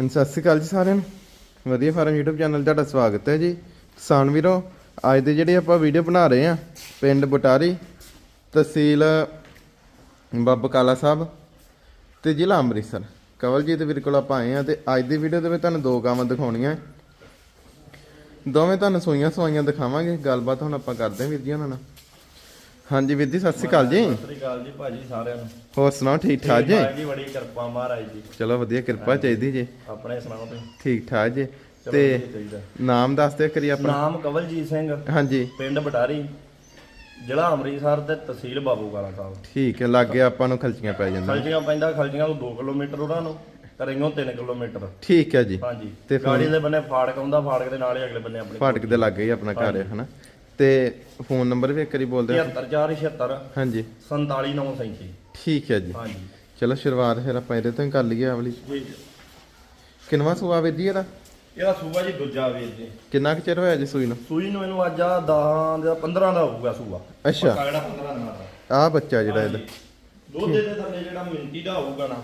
ਹਾਂਜੀ, ਸਤਿ ਸ਼੍ਰੀ ਅਕਾਲ ਜੀ ਸਾਰਿਆਂ ਨੂੰ। ਵਧੀਆ ਫਾਰਮ YouTube ਚੈਨਲ ਤੁਹਾਡਾ ਸਵਾਗਤ ਹੈ ਜੀ। ਕਿਸਾਨ ਵੀਰੋ, ਅੱਜ ਦੇ ਜਿਹੜੇ ਆਪਾਂ ਵੀਡੀਓ ਬਣਾ ਰਹੇ ਆ ਪਿੰਡ ਬਟਾਰੀ, ਤਹਿਸੀਲ ਬੱਬ ਕਾਲਾ ਸਾਹਿਬ ਤੇ ਜ਼ਿਲ੍ਹਾ ਅੰਮ੍ਰਿਤਸਰ। ਕਵਲਜੀਤ ਵੀਰ ਕੋਲ ਆਪਾਂ ਆਏ ਆ ਤੇ ਅੱਜ ਦੀ ਵੀਡੀਓ ਦੇ ਵਿੱਚ ਤੁਹਾਨੂੰ ਦੋ ਗਾਵਾਂ ਦਿਖਾਉਣੀਆਂ। ਦੋਵੇਂ ਤੁਹਾਨੂੰ ਸੂਈਆਂ ਸਵਾਈਆਂ ਦਿਖਾਵਾਂਗੇ। ਗੱਲਬਾਤ ਹੁਣ ਆਪਾਂ ਕਰਦੇ ਹਾਂ ਵੀਰ ਜੀ ਉਹਨਾਂ ਨਾਲ। ਹਾਂਜੀ ਵੀਰ ਜੀ ਸਤਿ ਸ਼੍ਰੀ ਅਕਾਲ ਜੀ। ਸਤਿ ਸ੍ਰੀ ਅਕਾਲ ਜੀ ਭਾਜੀ ਸਾਰਿਆਂ ਨੂੰ। ਹੋਰ ਸੁਣਾਓ ਠੀਕ ਠਾਕ ਜੀ? ਜੀ ਬੜੀ ਕਿਰਪਾ ਮਹਾਰਾਜ ਜੀ। ਚਲੋ ਵਧੀਆ ਕਿਰਪਾ ਚਾਹੀਦੀ ਜੀ। ਆਪਣੇ ਸੁਣਾਓ ਤੁਸੀਂ? ਠੀਕ ਠਾਕ ਜੀ। ਤੇ। ਨਾਮ ਦੱਸ ਦਿਓ ਕਰੀ ਆਪਣਾ। ਨਾਮ ਕਵਲਜੀਤ ਸਿੰਘ। ਹਾਂਜੀ। ਪਿੰਡ ਬਟਾਰੀ। ਜ਼ਿਲ੍ਹਾ ਅੰਮ੍ਰਿਤਸਰ ਤੇ ਤਹਿਸੀਲ ਬਾਬੂਗਾਲਾ ਸਾਹਿਬ। ਠੀਕ ਹੈ ਲੱਗੇ ਆਪਾਂ ਨੂੰ ਖਲਚੀਆਂ ਪੈ ਜਾਂਦੀਆਂ। ਖਲਜੀਆਂ ਪੈਂਦਾ ਖਲਜੀਆਂ ਤੋਂ 2 ਕਿਲੋਮੀਟਰ ਉਹਨਾਂ ਨੂੰ ਕਰਿੰਗੋਂ 3 ਕਿਲੋਮੀਟਰ। ਠੀਕ ਹੈ ਜੀ। ਹਾਂਜੀ। ਤੇ ਗਾੜੀ ਦੇ ਬੰਨੇ ਫਾੜਕ ਆਉਂਦਾ ਫਾੜਕ ਦੇ ਨਾਲ ਹੀ ਅਗਲੇ ਬੰਨੇ ਆਪਣੀ ਫਾਟਕ ਦੇ ਲੱਗੇ ਹੀ ਆਪਣਾ ਘਰ ਹੈ ਹਨਾ? ਤੇ ਫੋਨ ਨੰਬਰ ਵੀ ਇੱਕ ਵਾਰੀ ਬੋਲ ਦਿਓ 74476 ਹਾਂਜੀ। 47937 ਠੀਕ ਹੈ ਜੀ। ਹਾਂਜੀ। ਚਲੋ ਸ਼ੁਰੂਆਤ ਫਿਰ ਆਪਾਂ ਇਹਦੇ ਤੋਂ ਹੀ ਕਰ ਲਈਏ ਆਵਲੀ। ਜੀ ਕਿੰਨਵਾ ਸੂਆ ਵੀਰ ਜੀ ਇਹਦਾ? ਇਹਦਾ ਸੂਆ ਜੀ ਦੂਜਾ ਵੀਰ ਜੀ। ਕਿੰਨਾ ਕੁ ਚਿਰ ਹੋਇਆ ਜੀ ਸੂਈ ਨੂੰ? ਸੂਈ ਨੂੰ ਇਹਨੂੰ ਅੱਜ ਆ 10 ਦਾ 15 ਦਾ ਹੋਊਗਾ ਸੂਆ। ਅੱਛਾ। ਪੱਕਾ ਜਿਹੜਾ 15 ਦਿਨਾਂ ਦਾ ਆ ਬੱਚਾ ਜਿਹੜਾ ਇਹਦਾ। ਦੁੱਧ ਦੇ ਥੱਲੇ ਜਿਹੜਾ ਮਿੰਟੀ ਦਾ ਹੋਊਗਾ ਨਾ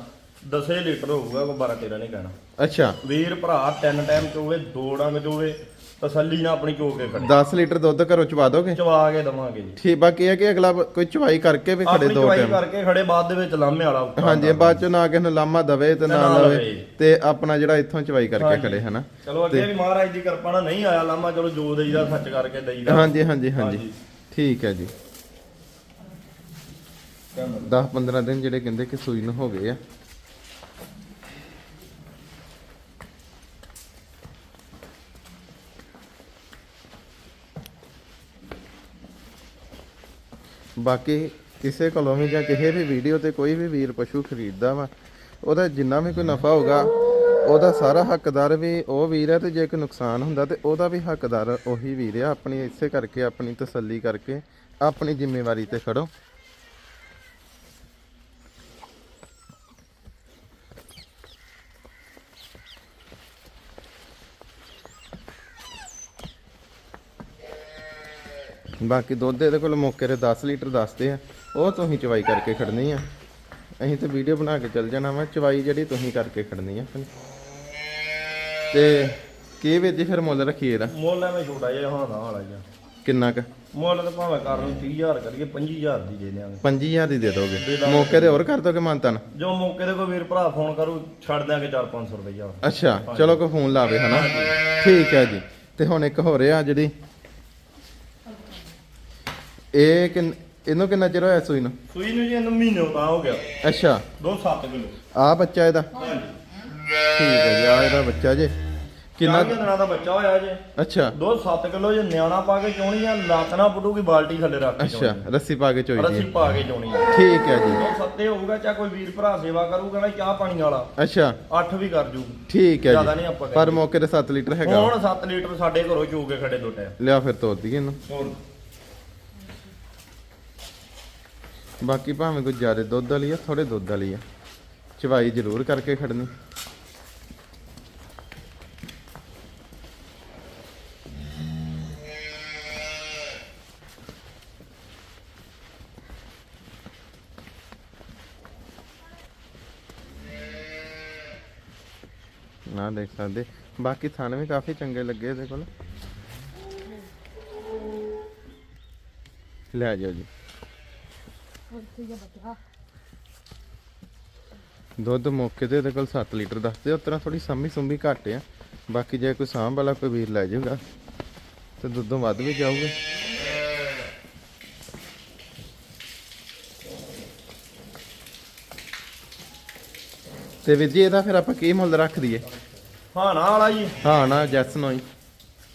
10 ਲੀਟਰ ਹੋਊਗਾ ਕੋਈ 12 13 ਨਹੀਂ ਕਹਿਣਾ। ਅੱਛਾ। ਵੀਰ ਭਰਾ ਤਿੰਨ ਟਾਈਮ ਚੋਵੇ ਦੋ ਡੰਗ ਚੋਵੇ ਤਸੱਲੀ ਨਾਲ ਆਪਣੀ ਚੋ ਕੇ ਖੜੇ। 10 ਲੀਟਰ ਦੁੱਧ ਘਰੋਂ ਚਵਾ ਦੋਗੇ? ਚਵਾ ਕੇ ਦਵਾਂਗੇ ਜੀ। ਠੀਕ ਬਾਕੀ ਇਹ ਕਿ ਅਗਲਾ ਕੋਈ ਚਵਾਈ ਕਰਕੇ ਵੀ ਖੜੇ ਆਪਣੀ ਦੋ ਚਵਾਈ ਟਾਈਮ ਕਰਕੇ ਖੜੇ ਬਾਅਦ ਦੇ ਵਿੱਚ ਲਾਮੇ ਵਾਲਾ ਹਾਂਜੀ ਬਾਅਦ ਚ ਨਾ ਕਿਸੇ ਨੂੰ ਲਾਮਾ ਦਵੇ ਤੇ ਨਾ ਲਵੇ। ਤੇ ਆਪਣਾ ਜਿਹੜਾ ਇੱਥੋਂ ਚਵਾਈ ਕਰਕੇ। ਖੜੇ ਹਨਾ? ਚਲੋ ਅੱਗੇ ਵੀ ਮਹਾਰਾਜ ਦੀ ਕਿਰਪਾ ਨਾਲ ਨਹੀਂ ਆਇਆ ਲਾਮਾ ਚਲੋ ਜੋ ਦੇਈਦਾ ਸੱਚ ਕਰਕੇ ਦੇਈਦਾ ਹਾਂਜੀ ਹਾਂਜੀ ਹਾਂਜੀ। ਹਾਂਜੀ। ਠੀਕ ਹੈ ਜੀ। 10 15 ਦਿਨ ਜਿਹੜੇ ਕਹਿੰਦੇ ਕਿ ਸੂਈ ਨੂੰ ਹੋ ਗਏ ਆ। ਬਾਕੀ ਕਿਸੇ ਕੋਲੋਂ ਵੀ ਜਾਂ ਕਿਸੇ ਵੀ ਵੀਡੀਓ ਤੇ ਕੋਈ ਵੀ ਵੀਰ ਪਸ਼ੂ ਖਰੀਦਦਾ ਵਾ, ਉਹਦਾ ਜਿੰਨਾ ਵੀ ਕੋਈ ਨਫਾ ਹੋਗਾ ਉਹਦਾ ਸਾਰਾ ਹੱਕਦਾਰ ਵੀ ਉਹ ਵੀਰ ਹੈ ਤੇ ਜੇ ਕੋਈ ਨੁਕਸਾਨ ਹੁੰਦਾ ਤੇ ਉਹਦਾ ਵੀ ਹੱਕਦਾਰ ਉਹੀ ਵੀਰ ਆ। ਆਪਣੀ ਇਸੇ ਕਰਕੇ ਆਪਣੀ ਤਸੱਲੀ ਕਰਕੇ ਆਪਣੀ ਜ਼ਿੰਮੇਵਾਰੀ ਤੇ ਖੜੋ। ਬਾਕੀ ਦੁੱਧ ਇਹਦੇ ਕੋਲ ਮੌਕੇ ਤੇ 10 ਲੀਟਰ ਦੱਸਦੇ ਆ। ਉਹ ਤੁਸੀਂ ਚਵਾਈ ਕਰਕੇ ਖੜਨੀ ਆ। ਅਸੀਂ ਤੇ ਵੀਡੀਓ ਬਣਾ ਕੇ ਚੱਲ ਜਾਣਾ ਵਾ ਚਵਾਈ ਜਿਹੜੀ ਤੁਸੀਂ ਕਰਕੇ ਖੜਨੀ ਆ। ਤੇ ਕੀ ਜੀ ਫਿਰ ਮੁੱਲ ਰੱਖੀਏ ਇਹਦਾ? ਮੁੱਲ ਐਵੇਂ ਛੋਟਾ ਜਿਹਾ ਹੋਣਾ ਵਾਲਾ ਜੀ ਕਿੰਨਾ ਕ? ਮੁੱਲ ਤਾਂ ਭਾਵੇਂ ਕਰਨ 30000 ਕਰੀਏ 25000 ਦੀ ਦੇ ਦਿਆਂਗੇ। 5000 ਦੀ ਦੇ ਦੇ ਦੋਗੇ। ਮੌਕੇ ਤੇ ਹੋਰ ਕਰ ਦੋਗੇ ਮਾਨਤਨ? ਜੋ ਮੌਕੇ ਤੇ ਕੋਈ ਵੀਰ ਭਰਾ ਫੋਨ ਕਰੂ ਛੱਡ ਦਿਆਂਗੇ 4-500 ਰੁਪਈਆ। ਅੱਛਾ ਚਲੋ ਕੋ ਫੋਨ ਲਾਵੇ ਹਨਾ? ਠੀਕ ਹੈ ਜੀ। ਤੇ ਹੁਣ ਇੱਕ ਹੋ ਰਿਹਾ ਜਿਹੜੀ ਇਹ ਕਿੰਨ ਇਹਨੂੰ ਕਿੰਨਾ ਚਿਰ ਹੋਇਆ ਸੂਈ ਨੂੰ? ਸੂਈ ਨੂੰ ਜੀ ਇਹਨੂੰ ਮਹੀਨੇ ਤਾਂ ਹੋ ਗਿਆ। ਅੱਛਾ। ਦੋ 7 ਕਿਲੋ। ਆ ਬੱਚਾ ਇਹਦਾ? ਠੀਕ ਹੈ ਜੀ ਆ ਇਹਦਾ ਬੱਚਾ ਜੇ। ਕਿੰਨਾ ਦਿਨਾਂ ਦਾ ਬੱਚਾ ਹੋਇਆ ਜੇ। ਅੱਛਾ। ਦੋ 7 ਕਿਲੋ ਜੇ ਨਿਆਣਾ ਪਾ ਕੇ ਚੋਣੀ ਆ ਲੱਤ ਨਾ ਪੁੱਟੂਗੀ ਬਾਲਟੀ ਥੱਲੇ ਰੱਖ ਕੇ ਅੱਛਾ ਰੱਸੀ ਪਾ ਕੇ ਚੋਈ ਰੱਸੀ ਦੀ ਪਾ ਕੇ ਚੋਣੀ ਆ। ਠੀਕ ਹੈ ਜੀ। ਦੋ ਸੱਤੇ ਹੋਊਗਾ ਚਾ ਕੋਈ ਵੀਰ ਭਰਾ ਸੇਵਾ ਕਰੂਗਾ ਨਾ ਚਾਹ ਪਾਣੀ ਵਾਲਾ। ਅੱਛਾ। 8 ਵੀ ਕਰ ਜੂ। ਠੀਕ ਹੈ ਜ਼ਿਆਦਾ ਜੀ ਨਹੀਂ ਆਪਾਂ ਪਰ ਮੌਕੇ ਤੇ 7 ਲੀਟਰ ਹੈਗਾ। ਹੁਣ 7 ਲੀਟਰ ਸਾਡੇ ਘਰੋਂ ਚੋ ਕੇ ਖੜੇ ਦੋ ਟਾਈਮ। ਲਿਆ ਫਿਰ ਤੋੜ ਦਈਏ ਇਹਨੂੰ। ਹੋਰ। ਬਾਕੀ ਭਾਵੇਂ ਕੋਈ ਜ਼ਿਆਦਾ ਦੁੱਧ ਵਾਲੀ ਆ ਥੋੜੇ ਦੁੱਧ ਵਾਲੀ ਆ। ਚਵਾਈ ਜ਼ਰੂਰ ਕਰਕੇ ਖੜਨੀ। ਨਾ ਦੇਖ ਸਕਦੇ। ਬਾਕੀ ਥਣ ਵੀ ਕਾਫੀ ਚੰਗੇ ਲੱਗੇ ਇਹਦੇ ਕੋਲ। ਲੈ ਜਾਓ ਜੀ। ਦੁੱਧ ਮੌਕੇ ਤੇ ਇਹਦੇ ਕੋਲ 7 ਲੀਟਰ ਦੱਸਦੇ ਉਸ ਤਰ੍ਹਾਂ ਥੋੜੀ ਸੰਮੀ ਸੁੰਮੀ ਘੱਟ ਆ। ਬਾਕੀ ਜੇ ਕੋਈ ਸਾਂਭ ਵਾਲਾ ਕੋਈ ਵੀਰ ਲੈ ਜਾਊਗਾ ਤੇ ਦੁੱਧੋਂ ਵੱਧ ਵੀ ਜਾਊਗਾ। ਤੇ ਵੀਰ ਜੀ ਇਹਦਾ ਫਿਰ ਆਪਾਂ ਕੀ ਮੁੱਲ ਰੱਖ ਦਈਏ? ਹਾਂ ਨਾ ਵਾਲਾ ਜੀ। ਹਾਂ ਨਾ ਜੈਸ ਨੋ ਹੀ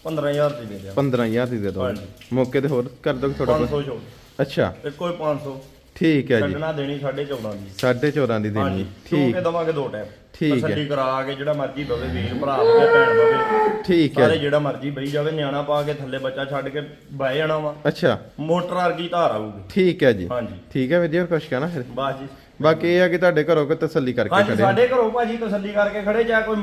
15000 ਦੀ ਦੇ ਦਿਆਂ 15000 ਦੀ ਦੇ ਦੋ। ਮੌਕੇ ਤੇ ਹੋਰ ਕਰ ਦੋ ਥੋੜਾ 500 ਚੋ। ਅੱਛਾ। ਇੱਕੋ ਹੀ 500 ਠੀਕ ਹੈ ਜੀ। ਛੱਡਣਾ ਦੇਣੀ 14.5 ਦੀ। 14.5 ਦੀ ਦੇਣੀ ਹੈ। ਠੀਕ। ਕੇ ਦਵਾਂਗੇ ਦੋ ਟਾਈਮ। ਠੀਕ ਹੈ। ਤਸੱਲੀ ਕਰਾ ਕੇ ਜਿਹੜਾ ਮਰਜ਼ੀ ਬਵੇ ਵੀਰ ਭਰਾ ਹੋਵੇ ਭੈਣ ਬਵੇ ਠੀਕ ਹੈ। ਸਾਰੇ। ਜਿਹੜਾ ਮਰਜ਼ੀ ਬਈ ਜਾਵੇ ਨਿਆਣਾ ਪਾ ਕੇ ਥੱਲੇ ਬੱਚਾ ਛੱਡ ਕੇ ਬਹਿ ਜਾਣਾ ਵਾ। ਅੱਛਾ। ਮੋਟਰ ਵਰਗੀ ਧਾਰ ਆਊਗੀ। ਠੀਕ ਹੈ ਜੀ। ਹਾਂਜੀ। ਠੀਕ ਹੈ ਵੀਰ ਜੀ ਹੋਰ ਕੁਛ ਕਹਿਣਾ ਫਿਰ? ਬਸ ਜੀ। ਬਾਕੀ ਇਹ ਆ ਕਿ ਤੁਹਾਡੇ ਘਰੋਂ ਕੋਈ ਤਸੱਲੀ ਕਰਕੇ ਖੜੇ ਸਾਡੇ ਘਰੋਂ ਭਾਜੀ ਤਸੱਲੀ ਕਰਕੇ ਖੜੇ ਜਾਂ ਕੋਈ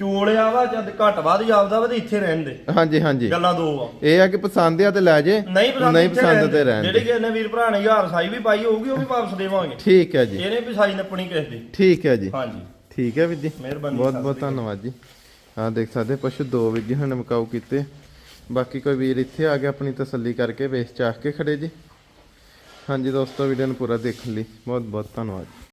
ਚੋਲਿਆ ਵਾ ਜਦ ਘੱਟ ਵੱਧ ਜਾਪਦਾ ਵਾ ਤੇ ਇੱਥੇ ਰਹਿਣ ਦੇ। ਹਾਂਜੀ ਹਾਂਜੀ। ਗੱਲਾਂ ਦੋ ਆ। ਇਹ ਆ ਕਿ ਪਸੰਦ ਆ ਤੇ ਲੈ ਜੇ ਨਹੀਂ ਪਸੰਦ ਨਹੀਂ ਇੱਥੇ ਪਸੰਦ ਤੇ ਰਹਿਣ ਜਿਹੜੇ ਦੇ। ਕਿ ਇਹਨੇ ਵੀਰ ਭਰਾ ਨੇ ਹਜ਼ਾਰ ਸਾਈ ਵੀ ਪਾਈ ਹੋਊਗੀ ਉਹ ਵੀ ਵਾਪਸ ਦੇਵਾਂਗੇ। ਠੀਕ ਹੈ ਜੀ। ਇਹਨੇ ਵੀ ਸਾਈ ਨੱਪਣੀ ਕਿਸੇ ਦੀ। ਠੀਕ ਹੈ ਜੀ। ਹਾਂਜੀ। ਠੀਕ ਹੈ ਵੀਰ ਜੀ। ਮਿਹਰਬਾਨੀ, ਬਹੁਤ ਸਤਿ ਬਹੁਤ ਸ਼੍ਰੀ। ਧੰਨਵਾਦ ਜੀ। ਹਾਂ ਦੇਖ ਸਕਦੇ ਪਸ਼ੂ ਦੋ ਵੀਰ ਜੀ ਹਨ ਮਕਾਉ ਕੀਤੇ। ਬਾਕੀ ਕੋਈ ਵੀਰ ਇੱਥੇ ਆ ਕੇ ਆਪਣੀ ਤਸੱਲੀ ਕਰਕੇ ਵੇਚ ਚਾਹ ਕੇ ਖੜੇ ਜੀ। ਹਾਂਜੀ ਦੋਸਤੋ ਵੀਡੀਓ ਨੂੰ ਪੂਰਾ ਦੇਖਣ ਲਈ ਬਹੁਤ ਬਹੁਤ ਧੰਨਵਾਦ।